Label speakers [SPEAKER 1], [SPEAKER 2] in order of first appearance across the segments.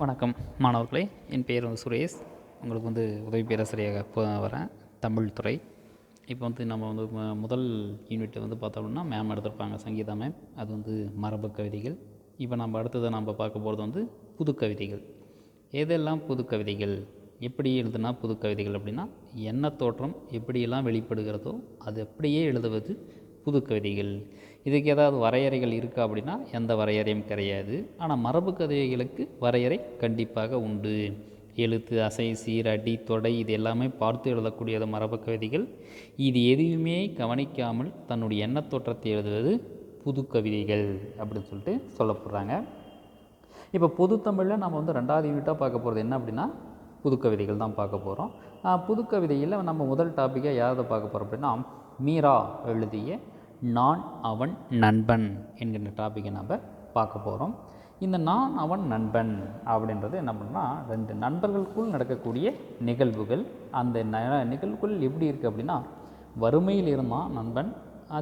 [SPEAKER 1] வணக்கம் மாணவர்களே என் பெயர் வந்து சுரேஷ். உங்களுக்கு வந்து உதவி பேராசிரியராக இப்போ வரேன். தமிழ் துறை. இப்போ வந்து நம்ம வந்து முதல் யூனிட் வந்து பார்த்தோம்னா மேம் எடுத்திருப்பாங்க சங்கீதா மேம் அது வந்து மரபு கவிதைகள். இப்போ நம்ம அடுத்தது நம்ம பார்க்க போகிறது வந்து புது கவிதைகள். எதெல்லாம் புது கவிதைகள்? எப்படி எழுதுனா புது கவிதைகள் அப்படின்னா என்ன தோற்றம் எப்படியெல்லாம் வெளிப்படுகிறதோ அது அப்படியே எழுதுவது புது கவிதைகள். இதுக்கு ஏதாவது வரையறைகள் இருக்கா அப்படின்னா எந்த வரையறையும் கிடையாது. ஆனால் மரபு கதைகளுக்கு வரையறை கண்டிப்பாக உண்டு. எழுத்து அசை சீரடி தொடை இது எல்லாமே பார்த்து எழுதக்கூடியது மரபு கவிதைகள். இது எதுவுமே கவனிக்காமல் தன்னுடைய எண்ணத் தோற்றத்தை எழுதுவது புது கவிதைகள் அப்படின்னு சொல்லிட்டு சொல்லப்படுறாங்க. இப்போ பொது தமிழில் நம்ம வந்து ரெண்டாவது யூனிட்டாக பார்க்க போகிறது என்ன அப்படின்னா புது கவிதைகள் தான் பார்க்க போகிறோம் புது கவிதையில் நம்ம முதல் டாப்பிக்காக யாரை பார்க்க போகிறோம் அப்படின்னா மீரா எழுதிய நான் அவன் நண்பன் என்கின்ற டாப்பிக்கை நம்ம பார்க்க போகிறோம் இந்த நான் அவன் நண்பன் அப்படின்றது என்ன பண்ணால் ரெண்டு நண்பர்களுக்குள் நடக்கக்கூடிய நிகழ்வுகள் அந்த ந- நிகழ்வுக்குள் எப்படி இருக்குது அப்படின்னா வறுமையில் இருந்தான் நண்பன்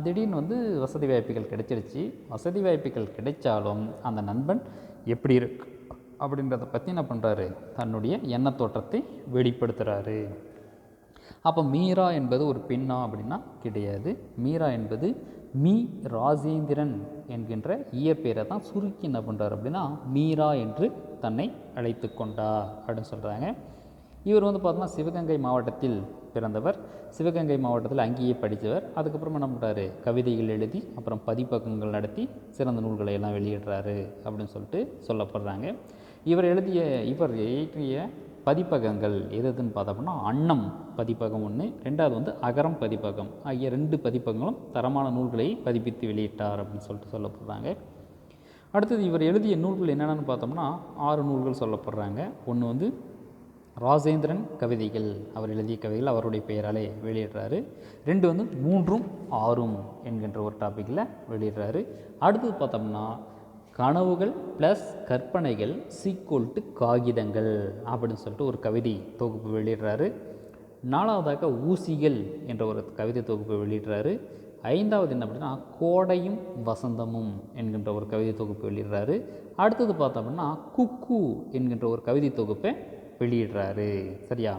[SPEAKER 1] திடீர்னு வந்து வசதி வாய்ப்புகள் கிடைச்சிருச்சு. வசதி வாய்ப்புகள் கிடைச்சாலும் அந்த நண்பன் எப்படி இருக்கு அப்படின்றத பற்றி என்ன பண்ணுறாரு தன்னுடைய எண்ணத் தோற்றத்தை வெளிப்படுத்துகிறாரு அப்போ மீரா என்பது ஒரு பெண்ணா அப்படின்னா கிடையாது. மீரா என்பது மீ ராஜேந்திரன் என்கின்ற இயற்பெயரை தான் சுருக்கி என்ன பண்ணுறார் அப்படின்னா மீரா என்று தன்னை அழைத்து கொண்டார் அப்படின்னு சொல்கிறாங்க இவர் வந்து பார்த்தோம்னா சிவகங்கை மாவட்டத்தில் பிறந்தவர். சிவகங்கை மாவட்டத்தில் அங்கேயே படித்தவர். அதுக்கப்புறம் என்ன பண்ணுறாரு கவிதைகள் எழுதி அப்புறம் பதிப்பகங்கள் நடத்தி சிறந்த நூல்களை எல்லாம் வெளியிடுறாரு அப்படின்னு சொல்லிட்டு சொல்லப்படுறாங்க. இவர் எழுதிய இவர் இயற்றிய பதிப்பகங்கள் எது எதுன்னு பார்த்தோம்னா அன்னம் பதிப்பகம் ஒன்று ரெண்டாவது வந்து அகரம் பதிப்பகம் ஆகிய ரெண்டு பதிப்பகங்களும் தரமான நூல்களை பதிப்பித்து வெளியிட்டார் அப்படின்னு சொல்லிட்டு சொல்லப்படுறாங்க. அடுத்தது இவர் எழுதிய நூல்கள் என்னென்னு பார்த்தோம்னா ஆறு நூல்கள் சொல்லப்படுறாங்க. ஒன்று வந்து ராஜேந்திரன் கவிதைகள். அவர் எழுதிய கவிதைகள் அவருடைய பெயராலே வெளியிடுறாரு. ரெண்டு வந்து மூன்றும் ஆறும் என்கின்ற ஒரு டாப்பிக்கில் வெளியிடுறாரு. அடுத்தது பார்த்தோம்னா கனவுகள் ப்ளஸ் கற்பனைகள் சீக்குவல் டு காகிதங்கள் அப்படின்னு சொல்லிட்டு ஒரு கவிதை தொகுப்பு வெளியிடுறாரு. நாலாவதாக ஊசிகள் என்ற ஒரு கவிதை தொகுப்பை வெளியிடுறாரு. ஐந்தாவது என்ன அப்படின்னா கோடையும் வசந்தமும் என்கின்ற ஒரு கவிதை தொகுப்பு வெளியிடுறாரு. அடுத்தது பார்த்தோம் அப்படின்னா குக்கு என்கின்ற ஒரு கவிதை தொகுப்பை வெளியிடுறாரு. சரியா?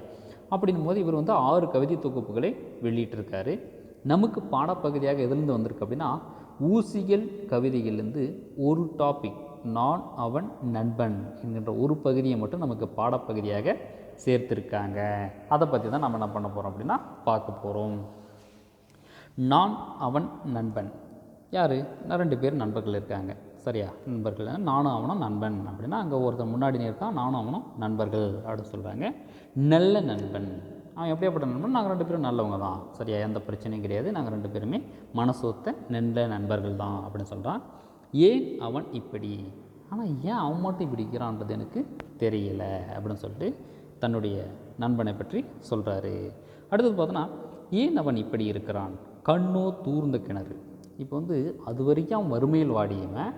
[SPEAKER 1] அப்படின்னும் போது இவர் வந்து ஆறு கவிதை தொகுப்புகளை வெளியிட்டிருக்காரு. நமக்கு பாடப்பகுதியாக எதிர்ந்து வந்திருக்கு அப்படின்னா ஊசிகள் கவிதைகள்லேருந்து ஒரு டாபிக் நான் அவன் நண்பன் என்கின்ற ஒரு பகுதியை மட்டும் நமக்கு பாடப்பகுதியாக சேர்த்துருக்காங்க. அதை பற்றி தான் நம்ம என்ன பண்ண போகிறோம் அப்படின்னா பார்க்க போகிறோம் நான் அவன் நண்பன். யார்? ரெண்டு பேர் நண்பர்கள் இருக்காங்க. சரியா? நண்பர்கள். நானும் அவனும் நண்பன் அப்படின்னா அங்கே ஒருத்தன் முன்னாடி இருக்கான் நானும் அவனும் நண்பர்கள் அப்படின்னு சொல்கிறாங்க நல்ல நண்பன். அவன் எப்படியாப்பட்ட நண்பன் நாங்கள் ரெண்டு பேரும் நல்லவங்க தான். சரியா? எந்த பிரச்சனையும் கிடையாது. நாங்கள் ரெண்டு பேருமே மனசொத்த நல்ல நண்பர்கள் தான் அப்படின்னு சொல்கிறான் ஏன் அவன் இப்படி? ஆனால் ஏன் அவன் மட்டும் இப்படி இருக்கிறான்றது எனக்கு தெரியல அப்படின்னு சொல்லிட்டு தன்னுடைய நண்பனை பற்றி சொல்கிறாரு அடுத்தது பார்த்தோன்னா ஏன் அவன் இப்படி இருக்கிறான்? கண்ணோ தூர்ந்த கிணறு. இப்போ வந்து அது வரைக்கும் அவன் வறுமையில் வாடியவன்.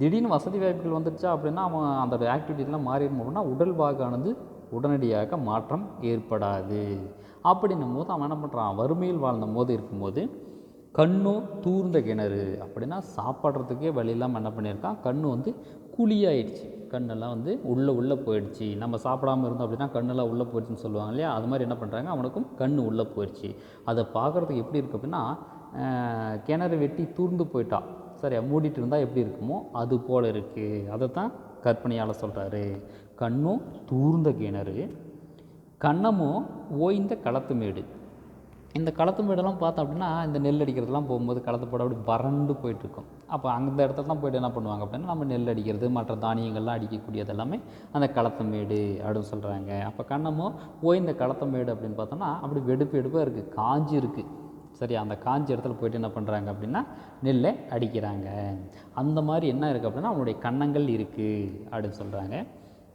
[SPEAKER 1] திடீர்னு வசதி வாய்ப்புகள் வந்துடுச்சா அப்படின்னா அவன் அந்த ஆக்டிவிட்டிலாம் மாறிடும் அப்படின்னா உடல் பாகானது உடனடியாக மாற்றம் ஏற்படாது. அப்படின்னும் போது அவன் என்ன பண்ணுறான் வறுமையில் வாழ்ந்த போது இருக்கும்போது கண்ணோ தூர்ந்த கிணறு அப்படின்னா சாப்பிட்றதுக்கே வழி இல்லாமல் என்ன பண்ணியிருக்கான்? கண் வந்து குழியாயிடுச்சு. கண்ணெல்லாம் வந்து உள்ளே உள்ளே போயிடுச்சு. நம்ம சாப்பிடாம இருந்தோம் அப்படின்னா கண்ணெல்லாம் உள்ளே போயிடுச்சுன்னு சொல்லுவாங்க இல்லையா? அது மாதிரி என்ன பண்ணுறாங்க அவனுக்கும் கண் உள்ளே போயிடுச்சு. அதை பார்க்குறதுக்கு எப்படி இருக்குது அப்படின்னா கிணறு வெட்டி தூர்ந்து போயிட்டான். சரியா? மூடிட்டு இருந்தால் எப்படி இருக்குமோ அது போல் இருக்குது அதை தான் கற்பனையால் சொல்கிறாரு கண்ணும் தூர்ந்த கிணறு கண்ணமும் ஓய்ந்த களத்து மேடு. இந்த களத்து மேடெல்லாம் பார்த்தோம் அப்படின்னா இந்த நெல் அடிக்கிறதுலாம் போகும்போது களத்து போட அப்படி வறண்டு போயிட்டுருக்கும். அப்போ அந்த இடத்துல தான் போய்ட்டு என்ன பண்ணுவாங்க அப்படின்னா நம்ம நெல் அடிக்கிறது மற்ற தானியங்கள்லாம் அடிக்கக்கூடியது எல்லாமே அந்த களத்து மேடு அப்படின்னு சொல்கிறாங்க அப்போ கண்ணமோ ஓய்ந்த களத்து மேடு அப்படின்னு பார்த்தோம்னா அப்படி வெடுப்பு வெடுப்பாக இருக்குது காஞ்சி இருக்குது சரி அந்த காஞ்சி இடத்துல போயிட்டு என்ன பண்ணுறாங்க அப்படின்னா நெல்லை அடிக்கிறாங்க. அந்த மாதிரி என்ன இருக்குது அப்படின்னா அவனுடைய கன்னங்கள் இருக்குது அப்படின்னு சொல்கிறாங்க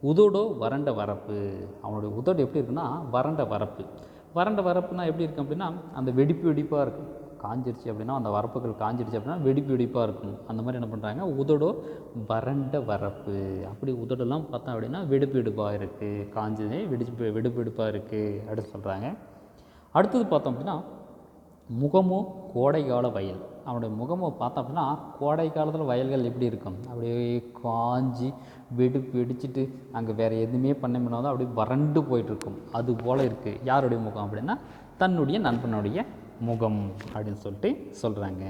[SPEAKER 1] உதடோ வறண்ட வரப்பு. அவனுடைய உதடு எப்படி இருக்குன்னா வறண்ட வரப்பு. வறண்ட வரப்புனா எப்படி இருக்கும் அப்படின்னா அந்த வெடிப்பு வெடிப்பாக இருக்கும். காஞ்சிருச்சு அப்படின்னா அந்த வரப்புகள் காஞ்சிருச்சு அப்படின்னா வெடிப்பு வெடிப்பாக இருக்கும். அந்த மாதிரி என்ன பண்ணுறாங்க உதடோ வறண்ட வரப்பு. அப்படி உதடெல்லாம் பார்த்தோம் அப்படின்னா வெடிப்பு வெடிப்பாக இருக்குது காஞ்சதே வெடிப்பு வெடிப்பு வெடிப்பாக இருக்குது அப்படின்னு சொல்கிறாங்க அடுத்தது பார்த்தோம் அப்படின்னா முகமோ கோடைக்கால வயல். அவனுடைய முகமை பார்த்தோம் அப்படின்னா கோடை காலத்தில் வயல்கள் எப்படி இருக்கும்? அப்படியே காஞ்சி வெடு வெடிச்சிட்டு அங்கே வேறு எதுவுமே பண்ண முடியாத அப்படியே வறண்டு போயிட்டுருக்கும். அது போல் இருக்குது யாருடைய முகம் அப்படின்னா தன்னுடைய நண்பனுடைய முகம் அப்படின்னு சொல்லிட்டு சொல்கிறாங்க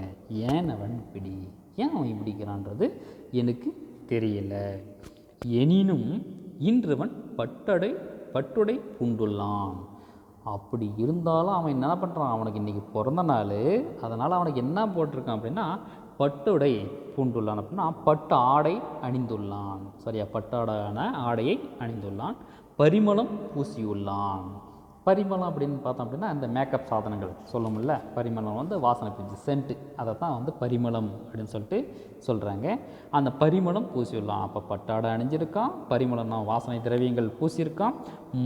[SPEAKER 1] ஏன் அவன் இப்படி? ஏன் அவன் இப்படிக்கிறான்றது எனக்கு தெரியல. எனினும் இன்றவன் பட்டடை பட்டுடை பூண்டுள்ளான். அப்படி இருந்தாலும் அவன் என்ன பண்ணுறான் அவனுக்கு இன்றைக்கி பிறந்த நாள். அதனால் அவனுக்கு என்ன போட்டிருக்கான் அப்படின்னா பட்டுடை பூண்டுள்ளான் அப்படின்னா பட்டு ஆடை அணிந்துள்ளான். சரியா? பட்டாடான ஆடையை அணிந்துள்ளான். பரிமளம் பூசியுள்ளான். பரிமளம் அப்படின்னு பார்த்தோம் அப்படின்னா அந்த மேக்கப் சாதனங்கள் சொல்லுமில்ல பரிமளம் வந்து வாசனை பிஞ்சு சென்ட்டு அதை தான் வந்து பரிமளம் அப்படின்னு சொல்லிட்டு சொல்கிறாங்க அந்த பரிமளம் பூசியுள்ளான் அப்போ பட்டாடை அணிஞ்சிருக்கான் பரிமளம்னா வாசனை திரவியங்கள் பூசியிருக்கான்.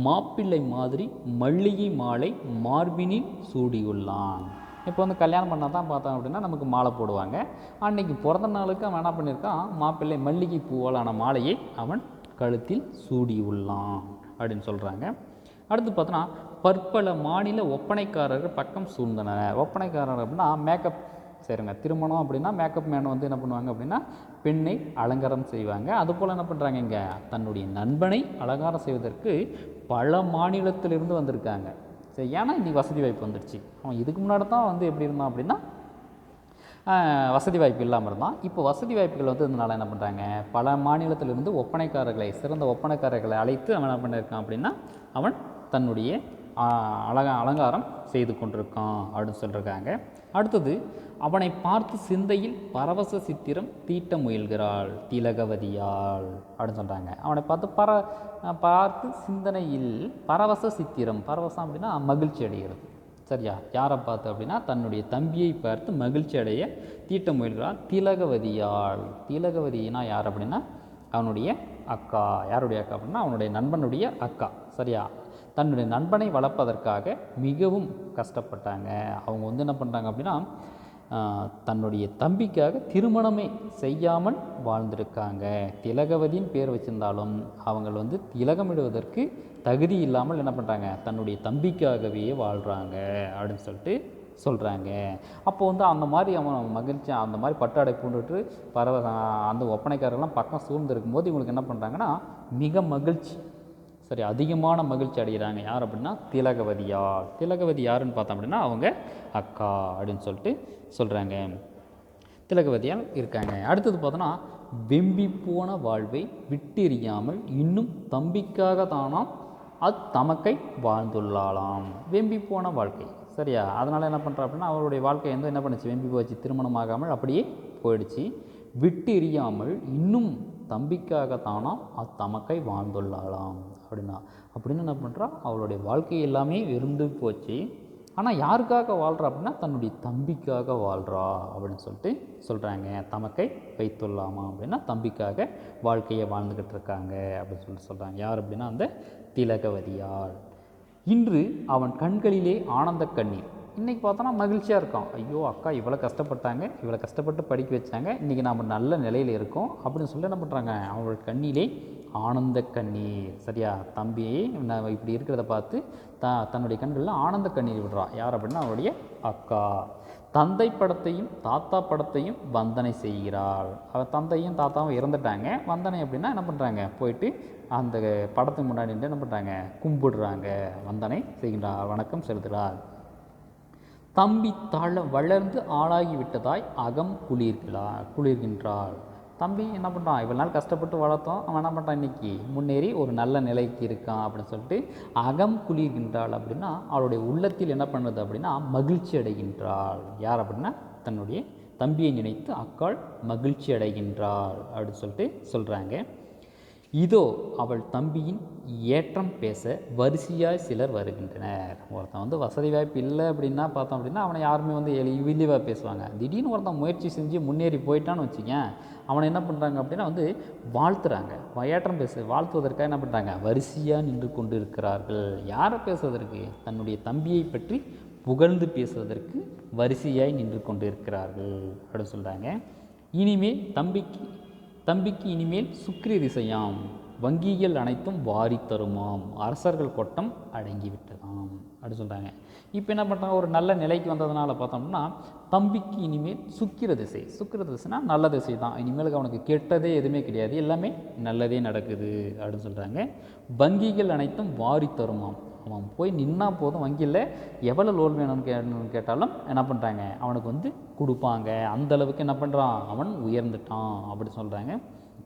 [SPEAKER 1] மாப்பிள்ளை மாதிரி மல்லிகை மாலை மார்பினில் சூடியுள்ளான். இப்போ வந்து கல்யாணம் பண்ணால் தான் பார்த்தோம் அப்படின்னா நமக்கு மாலை போடுவாங்க. அன்னைக்கு பிறந்த நாளுக்கு அவன் என்ன பண்ணியிருக்கான்? மாப்பிள்ளை மல்லிகை பூவாலான மாலையை அவன் கழுத்தில் சூடியுள்ளான் அப்படின்னு சொல்கிறாங்க அடுத்து பார்த்தோன்னா பற்பல மாநில ஒப்பனைக்காரர்கள் பக்கம் சூழ்ந்தனர். ஒப்பனைக்காரர் அப்படின்னா மேக்கப் செய்கிறாங்க திருமணம் அப்படின்னா மேக்கப் மேன் வந்து என்ன பண்ணுவாங்க அப்படின்னா பெண்ணை அலங்காரம் செய்வாங்க. அதுபோல் என்ன பண்ணுறாங்க இங்கே? தன்னுடைய நண்பனை அலங்காரம் செய்வதற்கு பல மாநிலத்திலிருந்து வந்திருக்காங்க. சரி ஏன்னா இன்றைக்கி வசதி வாய்ப்பு வந்துடுச்சு. அவன் இதுக்கு முன்னாடி தான் வந்து எப்படி இருந்தான் அப்படின்னா வசதி வாய்ப்பு இல்லாமல் இருந்தான். இப்போ வசதி வாய்ப்புகள் வந்து இதனால் என்ன பண்ணுறாங்க பல மாநிலத்திலிருந்து ஒப்பனைக்காரர்களை சிறந்த ஒப்பனைக்காரர்களை அழைத்து அவன் என்ன பண்ணியிருக்கான் அப்படின்னா அவன் தன்னுடைய ஆஹ், அலங்காரம் செய்து கொண்டிருக்கான் அப்படின்னு சொல்லியிருக்காங்க அடுத்தது அவனை பார்த்து சிந்தையில் பரவச சித்திரம் தீட்ட முயல்கிறாள் திலகவதியாள் அப்படின்னு சொல்கிறாங்க அவனை பார்த்து பர பார்த்து சிந்தனையில் பரவச சித்திரம் பரவசம் அப்படின்னா மகிழ்ச்சி அடைகிறது. சரியா? யாரை பார்த்து அப்படின்னா தன்னுடைய தம்பியை பார்த்து மகிழ்ச்சி அடைய தீட்ட முயல்கிறாள் திலகவதியாள் திலகவதினா யார் அப்படின்னா அவனுடைய அக்கா. யாருடைய அக்கா அப்படின்னா அவனுடைய நண்பனுடைய அக்கா. சரியா? தன்னுடைய நண்பனை வளர்ப்பதற்காக மிகவும் கஷ்டப்பட்டாங்க. அவங்க வந்து என்ன பண்ணுறாங்க அப்படின்னா தன்னுடைய தம்பிக்காக திருமணமே செய்யாமல் வாழ்ந்திருக்காங்க. திலகவதின்னு பேர் வச்சிருந்தாலும் அவங்க வந்து திலகமிடுவதற்கு தகுதி இல்லாமல் என்ன பண்ணுறாங்க தன்னுடைய தம்பிக்காகவே வாழ்கிறாங்க அப்படின்னு சொல்லிட்டு சொல்கிறாங்க அப்போ வந்து அந்த மாதிரி அவன் மகிழ்ச்சி அந்த மாதிரி பட்டாடை பூண்டுட்டு பரவ அந்த ஒப்பனைக்காரர்கள்லாம் பக்கம் சூழ்ந்திருக்கும் போது இவங்களுக்கு என்ன பண்ணுறாங்கன்னா மிக மகிழ்ச்சி. சரி அதிகமான மகிழ்ச்சி அடைகிறாங்க யார் அப்படின்னா திலகவதியா திலகவதி யாருன்னு பார்த்தோம் அப்படின்னா அவங்க அக்கா அப்படின்னு சொல்லிட்டு சொல்கிறாங்க திலகவதியால் இருக்காங்க. அடுத்தது பார்த்தோன்னா வெம்பி போன வாழ்வை விட்டெறியாமல் இன்னும் தம்பிக்காக தானாம் அத்தமக்கை வாழ்ந்துள்ளாளாம். வெம்பி போன வாழ்க்கை. சரியா? அதனால் என்ன பண்ணுறா அப்படின்னா அவருடைய வாழ்க்கை வந்து என்ன பண்ணுச்சு? வெம்பி போச்சு. திருமணமாகாமல் அப்படியே போயிடுச்சு. விட்டு எறியாமல் இன்னும் தம்பிக்காக தானாம் அத்தமக்கை வாழ்ந்துள்ளாளாம். அப்படின்னா அப்படின்னு என்ன பண்ணுறா அவளுடைய வாழ்க்கை எல்லாமே வெறுந்து போச்சு. ஆனால் யாருக்காக வாழ்கிறா அப்படின்னா தன்னுடைய தம்பிக்காக வாழ்கிறா அப்படின்னு சொல்லிட்டு சொல்கிறாங்க தமக்கை வைத்துள்ளாமா அப்படின்னா தம்பிக்காக வாழ்க்கையை வாழ்ந்துக்கிட்டு இருக்காங்க அப்படின்னு சொல்லிட்டு சொல்கிறாங்க யார் அப்படின்னா அந்த திலகவதியாள் இன்று அவன் கண்களிலே ஆனந்த கண்ணீர். இன்றைக்கி பார்த்தோன்னா மகிழ்ச்சியாக இருக்கான். ஐயோ அக்கா இவ்வளோ கஷ்டப்பட்டாங்க இவ்வளோ கஷ்டப்பட்டு படிக்க வச்சாங்க இன்றைக்கி நாம் நல்ல நிலையில் இருக்கோம் அப்படின்னு சொல்லி என்ன பண்ணுறாங்க அவங்களோட கண்ணிலே ஆனந்த கண்ணீர் சரியா? தம்பி நான் இப்படி இருக்கிறத பார்த்து த தன்னுடைய கண்களில் ஆனந்த கண்ணீர் விடுறான் யார் அப்படின்னா அவருடைய அக்கா. தந்தை படத்தையும் தாத்தா படத்தையும் வந்தனை செய்கிறாள். அவள் தந்தையும் தாத்தாவும் இறந்துட்டாங்க. வந்தனை அப்படின்னா என்ன பண்ணுறாங்க போயிட்டு அந்த படத்துக்கு முன்னாடி நின்று என்ன பண்ணுறாங்க கும்பிடுறாங்க. வந்தனை செய்கிறாள் வணக்கம் செலுத்துகிறாள். தம்பி தள வளர்ந்து ஆளாகி விட்டதாய் அகம் குளிர்களா குளிர்கின்றாள். தம்பி என்ன பண்ணுறான் இவ்வளோ நாள் கஷ்டப்பட்டு வளர்த்தோம். அவன் என்ன பண்ணுறான் இன்றைக்கி முன்னேறி ஒரு நல்ல நிலைக்கு இருக்கான் அப்படின்னு சொல்லிட்டு அகம் குளிர்கின்றாள் அப்படின்னா அவளுடைய உள்ளத்தில் என்ன பண்ணுறது அப்படின்னா மகிழ்ச்சி அடைகின்றாள். யார் அப்படின்னா தன்னுடைய தம்பியை நினைத்து அக்காள் மகிழ்ச்சி அடைகின்றாள் அப்படின்னு சொல்லிட்டு சொல்கிறாங்க இதோ அவள் தம்பியின் ஏற்றம் பேச வரிசையாய் சிலர் வருகின்றனர். ஒருத்தன் வந்து வசதி வாய்ப்பு இல்லை அப்படின்னா பார்த்தோம் அப்படின்னா அவனை யாருமே வந்து எளி இழிவாக பேசுவாங்க. திடீர்னு ஒருத்தன் முயற்சி செஞ்சு முன்னேறி போயிட்டான்னு வச்சுக்கேன் அவனை என்ன பண்ணுறாங்க அப்படின்னா வந்து வாழ்த்துறாங்க. ஏற்றம் பேச வாழ்த்துவதற்காக என்ன பண்ணுறாங்க வரிசையாக நின்று கொண்டு இருக்கிறார்கள் யாரை பேசுவதற்கு? தன்னுடைய தம்பியை பற்றி புகழ்ந்து பேசுவதற்கு வரிசையாய் நின்று கொண்டு இருக்கிறார்கள் அப்படின்னு சொல்கிறாங்க இனிமேல் தம்பிக்கு தம்பிக்கு இனிமேல் சுக்கிரி திசையாம். வங்கிகள் அனைத்தும் வாரி தருமாம். அரசர்கள் கொட்டம் அடங்கிவிட்டதாம். அப்படி சொல்கிறாங்க இப்போ என்ன பண்ணுறாங்க ஒரு நல்ல நிலைக்கு வந்ததுனால பார்த்தோம்னா தம்பிக்கு இனிமேல் சுக்கிர திசை. சுக்கிர திசைனா நல்ல திசை தான் இனிமேலுக்கு அவனுக்கு கெட்டதே எதுவுமே கிடையாது. எல்லாமே நல்லதே நடக்குது அப்படின்னு சொல்கிறாங்க வங்கிகள் அனைத்தும் வாரி தருமாம். அவன் போய் நின்னா போதும் வங்கியில் எவ்வளோ லோன் வேணும்னு கேட்கணும்னு கேட்டாலும் என்ன பண்ணுறாங்க அவனுக்கு வந்து கொடுப்பாங்க. அந்த அளவுக்கு என்ன பண்ணுறான் அவன் உயர்ந்துட்டான். அப்படி சொல்கிறாங்க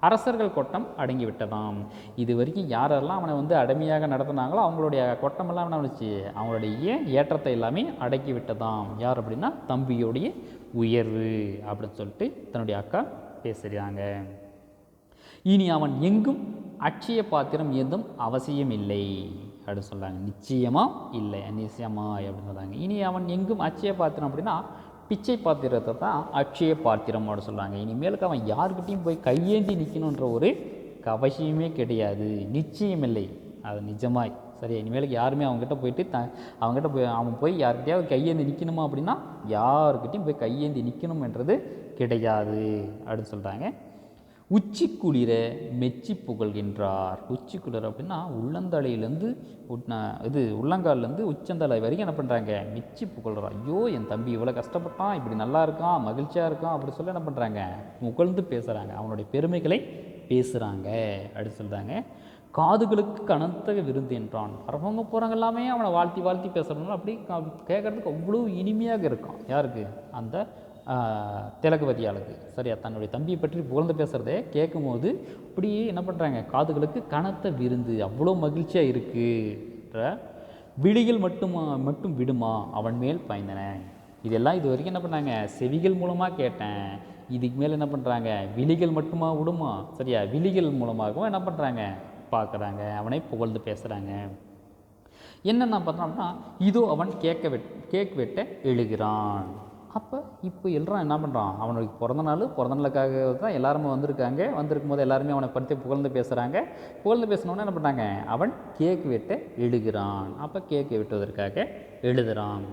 [SPEAKER 1] அரசர்கள் கொட்டம் அடங்கி விட்டதாம் இது வரைக்கும் யாரெல்லாம் அவனை வந்து அடிமையாக நடத்தினாங்களோ அவங்களுடைய கொட்டமெல்லாம் என்ன வந்துச்சு அவங்களுடைய ஏற்றத்தை எல்லாமே அடக்கி விட்டதாம் யார் அப்படின்னா தம்பியோடைய உயர்வு அப்படின்னு சொல்லிட்டு தன்னுடைய அக்கா பேசுகிறாங்க இனி அவன் எங்கும் அட்சய பாத்திரம் ஏதும் அவசியம் இல்லை அப்படின்னு சொல்கிறாங்க நிச்சயமா இல்லை. நிச்சயமா அப்படின்னு சொல்கிறாங்க இனி அவன் எங்கும் அட்சய பாத்திரம் அப்படின்னா பிச்சை பாத்திரத்தை தான் அட்சய பாத்திரம் அப்படின்னு சொல்கிறாங்க இனிமேலுக்கு அவன் யாருக்கிட்டையும் போய் கையேந்தி நிற்கணுன்ற ஒரு அவசியமே கிடையாது. நிச்சயமில்லை அது நிஜமாய். சரி இனிமேலுக்கு யாருமே அவங்ககிட்ட போயிட்டு த அவங்ககிட்ட போய் அவன் போய் யார்கிட்டயாவது கையேந்தி நிற்கணுமா அப்படின்னா யாருக்கிட்டையும் போய் கையேந்தி நிற்கணும்ன்றது கிடையாது அப்படின்னு சொல்கிறாங்க உச்சி குளிர மெச்சி புகழ்கின்றார். உச்சி குளிர அப்படின்னா உள்ளந்தலையிலேருந்து இது உள்ளங்கால்லேருந்து உச்சந்தலை வரைக்கும் என்ன பண்ணுறாங்க மெச்சி புகழ்றார் ஐயோ என் தம்பி இவ்வளோ கஷ்டப்பட்டான் இப்படி நல்லா இருக்கான் மகிழ்ச்சியாக இருக்கான் அப்படி சொல்லி என்ன பண்ணுறாங்க புகழ்ந்து பேசுகிறாங்க அவனுடைய பெருமைகளை பேசுகிறாங்க அப்படின்னு சொல்கிறாங்க காதுகளுக்கு கனத்த விருந்து என்றான். வரவங்க போகிறவங்க எல்லாமே அவனை வாழ்த்தி வாழ்த்தி பேசுகிறவங்க அப்படி கேட்குறதுக்கு அவ்வளோ இனிமையாக இருக்கான். யாருக்கு? அந்த திலகவதியாளுக்கு. சரியா? தன்னுடைய தம்பியை பற்றி புகழ்ந்து பேசுகிறதே கேட்கும்போது அப்படியே என்ன பண்ணுறாங்க காதுகளுக்கு கனத்த விருந்து. அவ்வளோ மகிழ்ச்சியாக இருக்குன்ற விழிகள் மட்டுமா மட்டும் விடுமா? அவன் மேல் பாய்ந்தன. இதெல்லாம் இது வரைக்கும் என்ன பண்ணாங்க? செவிகள் மூலமாக கேட்டேன். இதுக்கு மேலே என்ன பண்ணுறாங்க விழிகள் மட்டுமா விடுமா? சரியா? விழிகள் மூலமாகவும் என்ன பண்ணுறாங்க பார்க்குறாங்க. அவனை புகழ்ந்து பேசுகிறாங்க என்னென்ன பார்த்தோம்னா இதோ அவன் கேட்க வெட் கேக் வெட்ட எழுகிறான். அப்போ இப்போ எல்லாம் என்ன பண்ணுறான் அவனுக்கு பிறந்த நாள் பிறந்த நாளுக்காக தான் எல்லாருமே வந்திருக்காங்க. வந்திருக்கும் போது எல்லாருமே அவனை பற்றி புகழ்ந்து பேசுகிறாங்க புகழ்ந்து பேசினோன்னே என்ன பண்ணுறாங்க அவன் கேக் வெட்ட எழுகிறான். அப்போ கேக் வெட்டுவதற்காக எழுதுகிறான்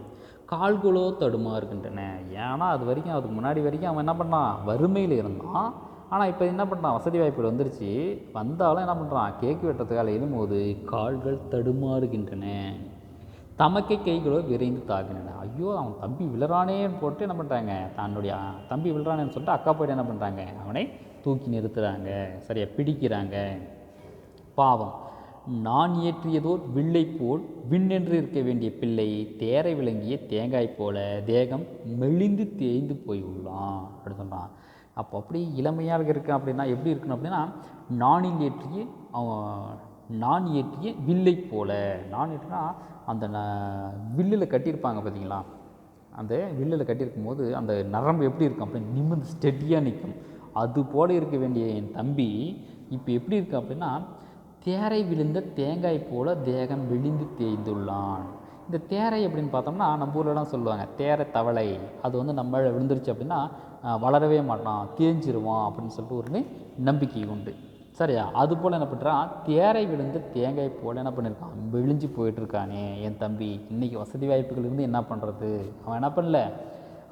[SPEAKER 1] கால்களோ தடுமாறுகின்றன இருக்கின்றன. ஏன்னா அது வரைக்கும் அதுக்கு முன்னாடி வரைக்கும் அவன் என்ன பண்ணான் வறுமையில் இருந்தான். ஆனால் இப்போ என்ன பண்ணுறான் வசதி வாய்ப்புகள் வந்துருச்சு. வந்தாலும் என்ன பண்ணுறான் கேக் வெட்டுறதுக்காக எழுதும்போது கால்கள் தடுமாறுகின்றன தமக்கை கைகளோ விரைந்து தாக்கினன ஐயோ அவன் தம்பி விழறானேன்னு போட்டு என்ன பண்ணுறாங்க தன்னுடைய தம்பி விழறானேன்னு சொல்லிட்டு அக்கா போய்ட்டு என்ன பண்ணுறாங்க அவனை தூக்கி நிறுத்துகிறாங்க சரியா? பிடிக்கிறாங்க. பாவம். நான் ஏற்றியதோர் வில்லை போல் விண்ணென்று இருக்க வேண்டிய பிள்ளை தேரை விளங்கிய தேங்காய் போல தேகம் மெலிந்து தேய்ந்து போய் உள்ளான் அப்படின்னு சொல்கிறான் அப்போ அப்படி இளமையாக இருக்கான் அப்படின்னா எப்படி இருக்கணும் அப்படின்னா நானில் ஏற்றிய அவன் நான் ஏற்றிய வில்லை போல. நான் ஏற்றினா அந்த வில்லில் கட்டியிருப்பாங்க பார்த்தீங்களா? அந்த வில்லில் கட்டியிருக்கும் போது அந்த நரம்பு எப்படி இருக்கும் அப்படின்னு நிமிர்ந்து ஸ்டெடியாக நிற்கும். அது போல இருக்க வேண்டிய என் தம்பி இப்போ எப்படி இருக்கு அப்படின்னா தேரை விழுந்த தேங்காய் போல தேகம் விழிந்து தேய்ந்துள்ளான். இந்த தேரை அப்படின்னு பார்த்தோம்னா நம்ம ஊர்லலாம் சொல்லுவாங்க தேரை தவளை. அது வந்து நம்ம விழுந்துருச்சு அப்படின்னா வளரவே மாட்டான் தேஞ்சிருவான் அப்படின்னு சொல்லிட்டு ஒரு நம்பிக்கை உண்டு. சரியா? அது போல் என்ன பண்ணுறான் தேரை விழுந்து தேங்காய் போல் என்ன பண்ணியிருக்கான் விழிஞ்சு போயிட்டுருக்கானே. என் தம்பி இன்றைக்கி வசதி வாய்ப்புகள் இருந்து என்ன பண்ணுறது அவன் என்ன பண்ணல?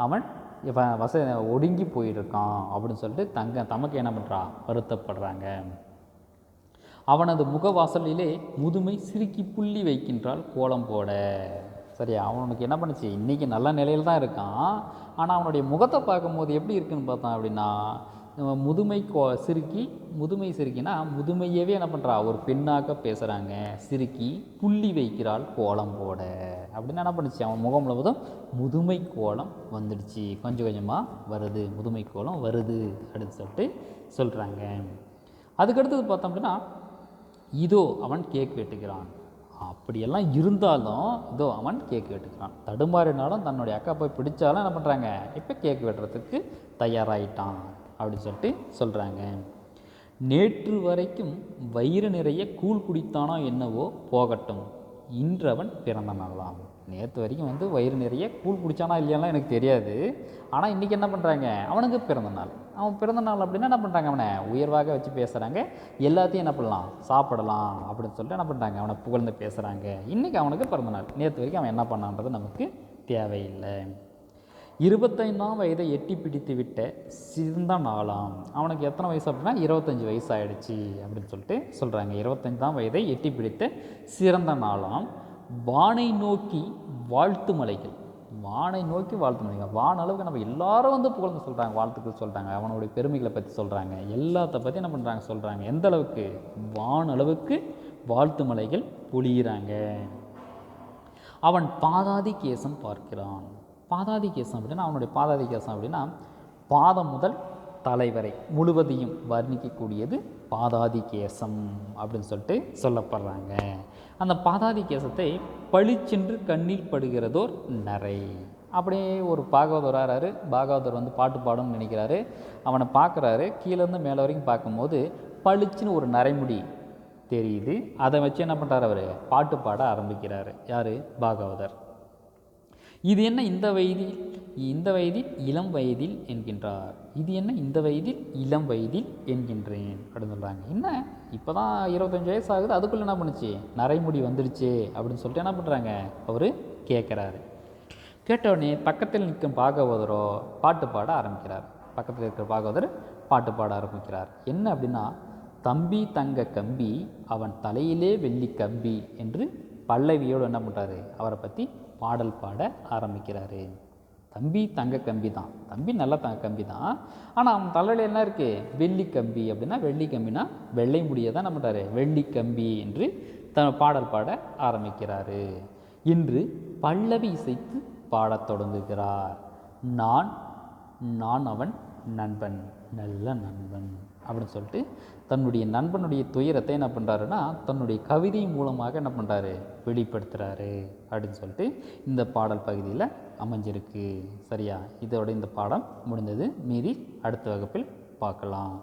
[SPEAKER 1] அவன் இப்போ வச ஒடுங்கி போயிட்டுருக்கான் அப்படின்னு சொல்லிட்டு தங்க தமக்கு என்ன பண்ணுறான் வருத்தப்படுறாங்க. அவனது முகவாசலிலே முதுமை சிறுக்கி புள்ளி வைக்கின்றால் கோலம் போட. சரியா? அவனுக்கு என்ன பண்ணுச்சு? இன்றைக்கி நல்ல நிலையில் தான் இருக்கான். ஆனால் அவனுடைய முகத்தை பார்க்கும்போது எப்படி இருக்குன்னு பார்த்தான் அப்படின்னா நம்ம முதுமை கோ சிறுக்கி முதுமை சிறுக்கினா முதுமையவே என்ன பண்ணுறா ஒரு பெண்ணாக்க பேசுகிறாங்க சிறுக்கி புள்ளி வைக்கிறாள் கோலம் போட. அப்படின்னு என்ன பண்ணுச்சு? அவன் முகம் முழுவதும் முதுமை கோலம் வந்துடுச்சு. கொஞ்சம் கொஞ்சமாக வருது. முதுமை கோலம் வருது அப்படின்னு சொல்லிட்டு சொல்கிறாங்க அதுக்கடுத்தது பார்த்தோம் அப்படின்னா இதோ அவன் கேக் வெட்டுகிறான். அப்படியெல்லாம் இருந்தாலும் இதோ அவன் கேக் வெட்டுக்கிறான் தடுமாறினாலும் தன்னுடைய அக்கா போய் பிடிச்சாலும் என்ன பண்ணுறாங்க இப்போ கேக் வெட்டுறதுக்கு தயாராகிட்டான் அப்படின்னு சொல்லிட்டு சொல்கிறாங்க நேற்று வரைக்கும் வயிறு நிறைய கூழ் குடித்தானோ என்னவோ போகட்டும். இன்றவன் பிறந்த நாளாம். நேற்று வரைக்கும் வந்து வயிறு நிறைய கூழ் குடித்தானா இல்லையாலாம் எனக்கு தெரியாது. ஆனால் இன்றைக்கி என்ன பண்ணுறாங்க அவனுக்கு பிறந்த நாள். அவன் பிறந்த நாள் அப்படின்னா என்ன பண்ணுறாங்க அவனை உயர்வாக வச்சு பேசுகிறாங்க எல்லாத்தையும் என்ன பண்ணலாம்? சாப்பிடலாம் அப்படின்னு சொல்லிட்டு என்ன பண்ணுறாங்க அவனை புகழ்ந்து பேசுகிறாங்க இன்றைக்கி அவனுக்கு பிறந்த நாள். நேற்று வரைக்கும் அவன் என்ன பண்ணான்றது நமக்கு தேவையில்லை. இருபத்தைந்தாம் வயதை எட்டி பிடித்து விட்ட சிறந்த நாளாம். அவனுக்கு எத்தனை வயசு அப்படின்னா இருபத்தஞ்சி வயசு ஆயிடுச்சு அப்படின்னு சொல்லிட்டு சொல்கிறாங்க இருபத்தஞ்சாம் வயதை எட்டி பிடித்த சிறந்த நாளாம். வானை நோக்கி வாழ்த்து மலைகள். வானை நோக்கி வாழ்த்து மலைகள். வான அளவுக்கு நம்ம எல்லாரும் வந்து புகழ்ந்து சொல்கிறாங்க வாழ்த்துக்கள் சொல்கிறாங்க அவனுடைய பெருமைகளை பற்றி சொல்கிறாங்க எல்லாத்த பற்றி என்ன பண்ணுறாங்க சொல்கிறாங்க எந்த அளவுக்கு? வான அளவுக்கு வாழ்த்து மலைகள் பொழியிறாங்க. அவன் பாதாதி கேசம் பார்க்கிறான். பாதாதி கேசம் அப்படின்னா அவனுடைய பாதாதி கேசம் அப்படின்னா பாதம் முதல் தலைவரை முழுவதையும் வர்ணிக்கக்கூடியது பாதாதி கேசம் அப்படின்னு சொல்லிட்டு சொல்லப்படுறாங்க. அந்த பாதாதி கேசத்தை பளிச்சென்று கண்ணில் படுகிறதோர் நரை. அப்படியே ஒரு பாகவதர் வராரு. பாகவதர் வந்து பாட்டு பாடணும்னு நினைக்கிறாரு. அவனை பார்க்குறாரு. கீழேருந்து மேலே வரைக்கும் பார்க்கும்போது பளிச்சுன்னு ஒரு நரைமுடி தெரியுது. அதை வச்சு என்ன பண்ணுறாரு அவர்? பாட்டு பாட ஆரம்பிக்கிறாரு. யார்? பாகவதர். இது என்ன இந்த வயதில்? இந்த வயதில் இளம் வயதில் என்கின்றார். இது என்ன இந்த வயதில் இளம் வயதில் என்கின்றேன் அப்படின்னு சொல்கிறாங்க என்ன? இப்போ தான் இருபத்தஞ்சு வயசு ஆகுது அதுக்குள்ளே என்ன பண்ணுச்சு? நரைமுடி வந்துடுச்சு அப்படின்னு சொல்லிட்டு என்ன பண்ணுறாங்க அவர் கேட்குறாரு. கேட்டவுடனே பக்கத்தில் நிற்கும் பாகவதரோ பாட்டு பாட ஆரம்பிக்கிறார். பக்கத்தில் இருக்கிற பாகவதர் பாட்டு பாட ஆரம்பிக்கிறார். என்ன அப்படின்னா தம்பி தங்க கம்பி அவன் தலையிலே வெள்ளி கம்பி என்று பல்லவியோடு என்ன பண்ணுறாரு அவரை பற்றி பாடல் பாட ஆரம்பிக்கிறாரு. தம்பி தங்க கம்பி தான். தம்பி நல்ல தங்க கம்பி தான். ஆனால் அவன் தலையில் என்ன இருக்குது வெள்ளி கம்பி அப்படின்னா வெள்ளி கம்பினா வெள்ளை முடியை தான் நம்மட்டாரு வெள்ளி கம்பி என்று த பாடல் பாட ஆரம்பிக்கிறாரு. இன்று பல்லவி இசைத்து பாடத் தொடங்குகிறார். நான் நான் அவன் நண்பன் நல்ல நண்பன். அப்படின்னு சொல்லிட்டு தன்னுடைய நண்பனுடைய துயரத்தை என்ன பண்ணுறாருன்னா தன்னுடைய கவிதை மூலமாக என்ன பண்ணுறாரு வெளிப்படுத்துகிறாரு அப்படின்னு சொல்லிட்டு இந்த பாடல் பகுதியில் அமைஞ்சிருக்கு. சரியா? இதோட இந்த பாடம் முடிந்தது. மீதி அடுத்த வகுப்பில் பார்க்கலாம்.